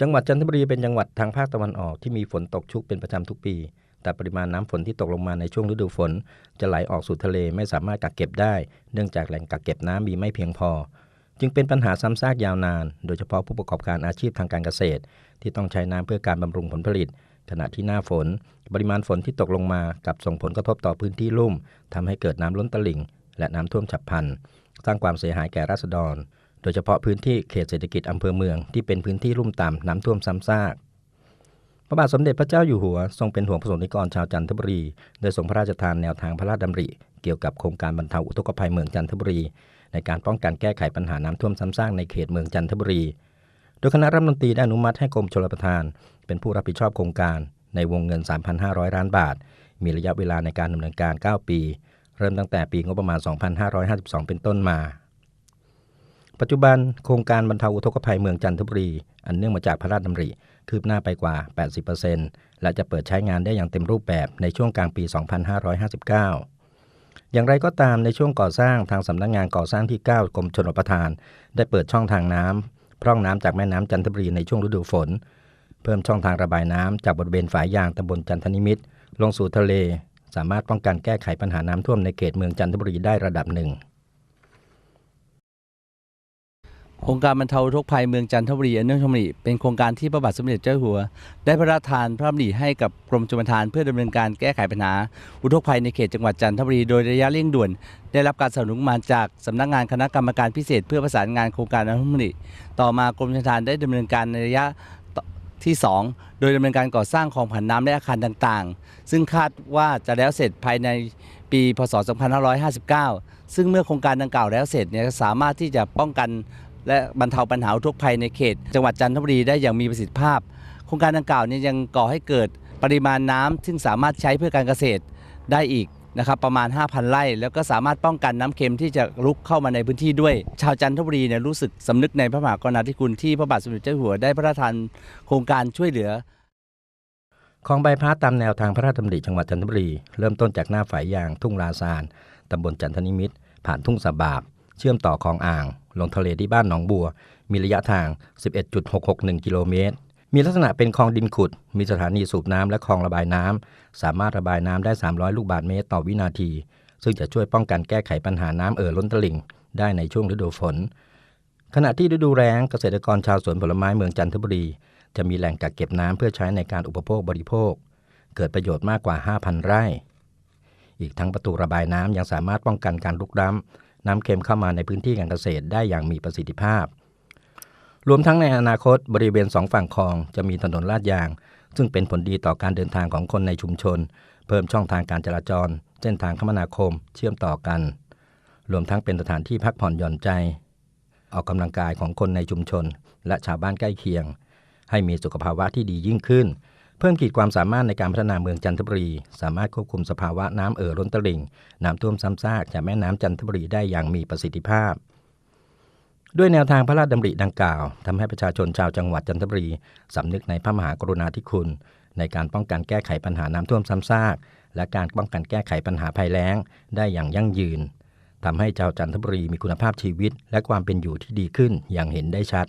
จังหวัดจันทบุรีเป็นจังหวัดทางภาคตะวันออกที่มีฝนตกชุกเป็นประจำทุกปี แต่ปริมาณน้ำฝนที่ตกลงมาในช่วงฤดูฝน จะไหลออกสู่ทะเลไม่สามารถกักเก็บได้ เนื่องจากแหล่งกักเก็บน้ำมีไม่เพียงพอ จึงเป็นปัญหาซ้ำซากยาวนาน โดยเฉพาะผู้ประกอบการอาชีพทางการเกษตร ที่ต้องใช้น้ำเพื่อการบำรุงผลผลิต ขณะที่หน้าฝน ปริมาณฝนที่ตกลงมากับส่งผลกระทบต่อพื้นที่ลุ่มทำให้เกิดน้ำล้นตลิ่ง และน้ำท่วมฉับพลันสร้างความเสียหายแก่ราษฎร ยเฉพาะพื้นที่เขตเศรษฐกิจอำเภอเมืองที่เป็นพื้นที่ลุ่มต่ำน้ำท่วมซ้ำซากพระบาทสมเด็จพระเจ้าอยู่หัว ทรงเป็นห่วงประสบนิกรชาวจันทบุรีโดยทรงพระราชทานแนวทางพระราชดำริ เกี่ยวกับโครงการบรรเทาอุทกภัยเมืองจันทบุรี ในการป้องกันแก้ไขปัญหาน้ำท่วมซ้ำซากในเขตเมืองจันทบุรี โดยคณะรัฐมนตรีได้อนุมัติให้กรมชลประทาน เป็นผู้รับผิดชอบโครงการในวงเงิน 3,500 ล้านบาท มีระยะเวลาในการดำเนินการ 9 ปี เริ่มตั้งแต่ปีงบประมาณ 2552 เป็นต้นมา ปัจจุบันโครงการบรรเทาอุทกภัยเมืองจันทบุรี อันเนื่องมาจากพระราชดำริ คืบหน้าไปกว่า 80%และจะเปิดใช้งานได้อย่างเต็มรูปแบบในช่วงกลางปี 2559 อย่างไรก็ตามในช่วงก่อสร้างทางสำนักงงานก่อสร้างที่ 9 กรมชลประทาน ได้เปิดช่องทางน้ำพร่องน้ำจากแม่น้ำจันทบุรีในช่วงฤดูฝน เพิ่มช่องทางระบายน้ำจากบริเวณฝายยางตำบลจันทนิมิตรลงสู่ทะเล สามารถป้องกันแก้ไขปัญหาน้ำท่วมในเขตเมืองจันทบุรีได้ระดับหนึ่ง โครงการบรรเทาอุกภัยเมืองจันทบุรีอันเนื่องชมริเป็นโครงการที่พระบาทสมเด็จเจ้าอยู่หัว ได้พระราชทานพระดำริให้กับกรมชลประทานเพื่อดำเนินการแก้ไขปัญหา อุทกภัยในเขตจังหวัดจันทบุรีโดยระยะเร่งด่วน ได้รับการสนับสนุนมาจากสำนักงานคณะกรรมการพิเศษ เพื่อประสานงานโครงการอนุมัติต่อมากรมชลประทานได้ดำเนินการในระยะที่ 2 โดยดำเนินการก่อสร้างคลองผ่านน้ำและอาคารต่างๆ ซึ่งคาดว่าจะแล้วเสร็จภายในปี พศ 2559 ซึ่งเมื่อโครงการดังกล่าวแล้วเสร็จเนี่ยสามารถที่จะป้องกัน และบรรเทาปัญหาอุกภัยในเขต จังหวัดจันทบุรีได้อย่างมีประสิทธิภาพ โครงการดังกล่าวนี้ยังก่อให้เกิดปริมาณน้ำซึ่งสามารถใช้เพื่อการเกษตรได้อีกนะครับประมาณ 5,000 ไร่ แล้วก็สามารถป้องกันน้ำเค็มที่จะลุกเข้ามาในพื้นที่ด้วย ชาวจันทบุรีเนี่ยรู้สึกสำนึกในพระมหากรุณาธิคุณที่พระบาทสมเด็จเจ้าอยู่หัวได้พระราชทานโครงการช่วยเหลือคลองใบพระตามแนวทางพระราชดำริจังหวัดจันทบุรี เริ่มต้นจากหน้าฝายยางทุ่งลาซานตำบลจันทนิมิตรผ่านทุ่งสะบาบ เชื่อมต่อคลองอ่าง ลงทะเลที่บ้านหนองบัว มีระยะทาง 11.661 กิโลเมตร มีลักษณะเป็นคลองดินขุด มีสถานีสูบน้ำและคลองระบายน้ำสามารถระบายน้ำได้ 300 ลูกบาศก์เมตรต่อวินาที ซึ่งจะช่วยป้องกันแก้ไขปัญหาน้ำเอ่อล้นตลิ่ง ได้ในช่วงฤดูฝน ขณะที่ฤดูแล้งเกษตรกรชาวสวนผลไม้เมืองจันทบุรี จะมีแหล่งกักเก็บน้ำเพื่อใช้ในการอุปโภคบริโภค เกิดประโยชน์มากกว่า 5,000 ไร่ อีกทั้งประตูระบายน้ำยังสามารถป้องกันการลุกล้ำ น้ำเค็มเข้ามาในพื้นที่การเกษตรได้อย่างมีประสิทธิภาพ รวมทั้งในอนาคตบริเวณสองฝั่งคลองจะมีถนนลาดยาง ซึ่งเป็นผลดีต่อการเดินทางของคนในชุมชน เพิ่มช่องทางการจราจร เส้นทางคมนาคมเชื่อมต่อกัน รวมทั้งเป็นสถานที่พักผ่อนหย่อนใจ ออกกำลังกายของคนในชุมชน และชาวบ้านใกล้เคียง ให้มีสุขภาวะที่ดียิ่งขึ้น เพิ่มขีดความสามารถในการพัฒนาเมืองจันทบุรี สามารถควบคุมสภาวะน้ำเอ่อล้นตลิ่ง น้ำท่วมซ้ำซากจากแม่น้ำจันทบุรีได้อย่างมีประสิทธิภาพ ด้วยแนวทางพระราชดำริดังกล่าวทำให้ประชาชนชาวจังหวัดจันทบุรีสำนึกในพระมหากรุณาธิคุณ ในการป้องกันแก้ไขปัญหาน้ำท่วมซ้ำซากและการป้องกันแก้ไขปัญหาภัยแล้ง ได้อย่างยั่งยืนทำให้ชาวจันทบุรีมีคุณภาพชีวิต และความเป็นอยู่ที่ดีขึ้นอย่างเห็นได้ชัด